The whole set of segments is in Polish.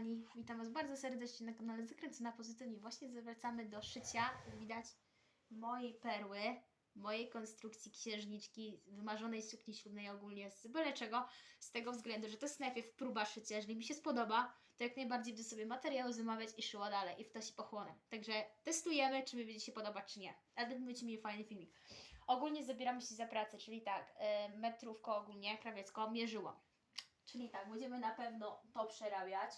kochani, witam Was bardzo serdecznie na kanale Zakręcona Pozytywnie. Właśnie zawracamy do szycia, widać, mojej perły, mojej konstrukcji księżniczki, wymarzonej sukni ślubnej ogólnie z byle czego, z tego względu, że to jest najpierw próba szycia, jeżeli mi się spodoba, to jak najbardziej będę sobie materiały zamawiać i szyła dalej i w to się pochłonę. Także testujemy, czy mi będzie się podobać, czy nie. Ale będziecie mieli fajny filmik. Ogólnie zabieramy się za pracę, czyli tak, y, metrówko ogólnie, krawiecko, mierzyłam. Czyli tak, będziemy na pewno to przerabiać,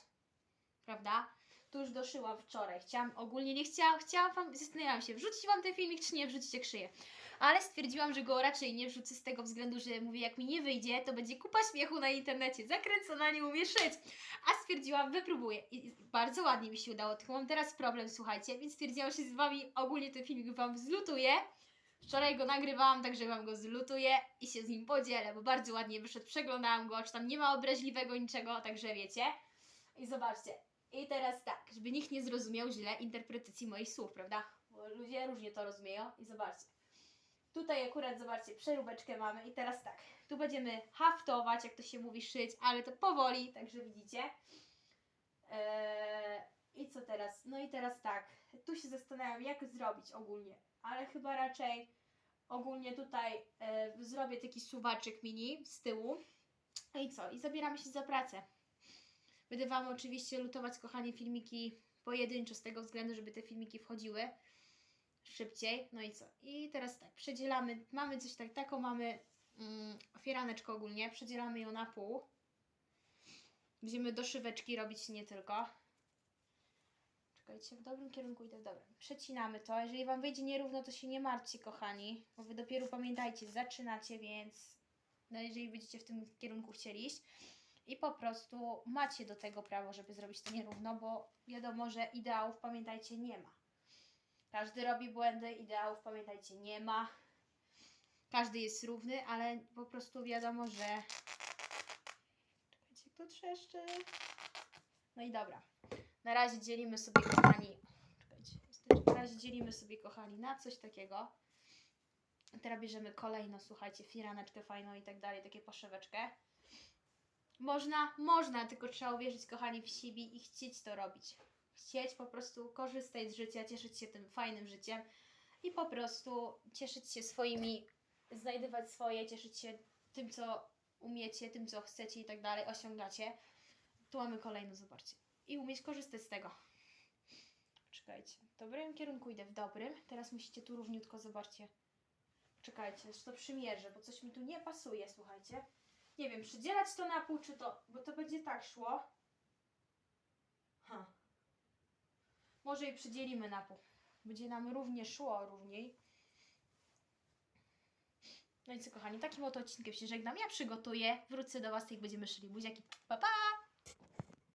prawda? Tu już doszyłam wczoraj. Chciałam, ogólnie nie chciałam, chciałam wam, zastanawiałam się, wrzucić wam ten filmik, czy nie wrzucić jak. Ale stwierdziłam, że go raczej nie wrzucę z tego względu, że mówię, jak mi nie wyjdzie, to będzie kupa śmiechu na internecie. Zakręcona, nie umie szyć. A stwierdziłam, wypróbuję. I bardzo ładnie mi się udało, tylko mam teraz problem, słuchajcie, więc stwierdziłam, że z wami ogólnie ten filmik wam zlutuję. Wczoraj go nagrywałam, także wam go zlutuję i się z nim podzielę, bo bardzo ładnie wyszedł. Przeglądałam go, czy tam nie ma obraźliwego niczego, także wiecie. I zobaczcie. I teraz tak, żeby nikt nie zrozumiał źle interpretacji moich słów, prawda? Bo ludzie różnie to rozumieją. I zobaczcie. Tutaj akurat, zobaczcie, przeróbeczkę mamy. I teraz tak, tu będziemy haftować, jak to się mówi, szyć, ale to powoli, także widzicie. Eee, I co teraz? No i teraz tak, tu się zastanawiam, jak zrobić ogólnie, ale chyba raczej ogólnie tutaj e, zrobię taki suwaczek mini z tyłu. I co? I zabieramy się za pracę. Będę Wam oczywiście lutować, kochani, filmiki pojedynczo z tego względu, żeby te filmiki wchodziły szybciej. No i co? I teraz tak, przedzielamy, mamy coś tak, taką mamy mm, ogólnie, przedzielamy ją na pół. Będziemy doszyweczki robić nie tylko. Czekajcie, w dobrym kierunku idę w dobrym. Przecinamy to. Jeżeli Wam wyjdzie nierówno, to się nie martwcie, kochani, bo Wy dopiero pamiętajcie, zaczynacie, więc no jeżeli będziecie w tym kierunku chcieli iść i po prostu macie do tego prawo, żeby zrobić to nierówno, bo wiadomo, że ideałów, pamiętajcie, nie ma. Każdy robi błędy, ideałów, pamiętajcie, nie ma. Każdy jest równy, ale po prostu wiadomo, że... Czekajcie, jak to trzeszczy. No i dobra. Na razie dzielimy sobie, kochani... Czekajcie, na razie dzielimy sobie, kochani, na coś takiego. Teraz bierzemy kolejno, słuchajcie, firaneczkę fajną i tak dalej, takie poszeweczkę. Można, można, tylko trzeba uwierzyć, kochani, w siebie i chcieć to robić. Chcieć po prostu korzystać z życia, cieszyć się tym fajnym życiem i po prostu cieszyć się swoimi, znajdywać swoje, cieszyć się tym, co umiecie, tym, co chcecie i tak dalej, osiągacie. Tu mamy kolejną, zobaczcie. I umieć korzystać z tego. Czekajcie, w dobrym kierunku idę, w dobrym. Teraz musicie tu równiutko, zobaczcie. Czekajcie, jeszcze to przymierzę, bo coś mi tu nie pasuje, słuchajcie. Nie wiem, przydzielać to na pół, czy to, bo to będzie tak szło. Ha. Może i przydzielimy na pół. Będzie nam równie szło, równiej. No i co, kochani, takim oto odcinkiem się żegnam. Ja przygotuję, wrócę do Was i będziemy szyli buziaki. Pa, pa!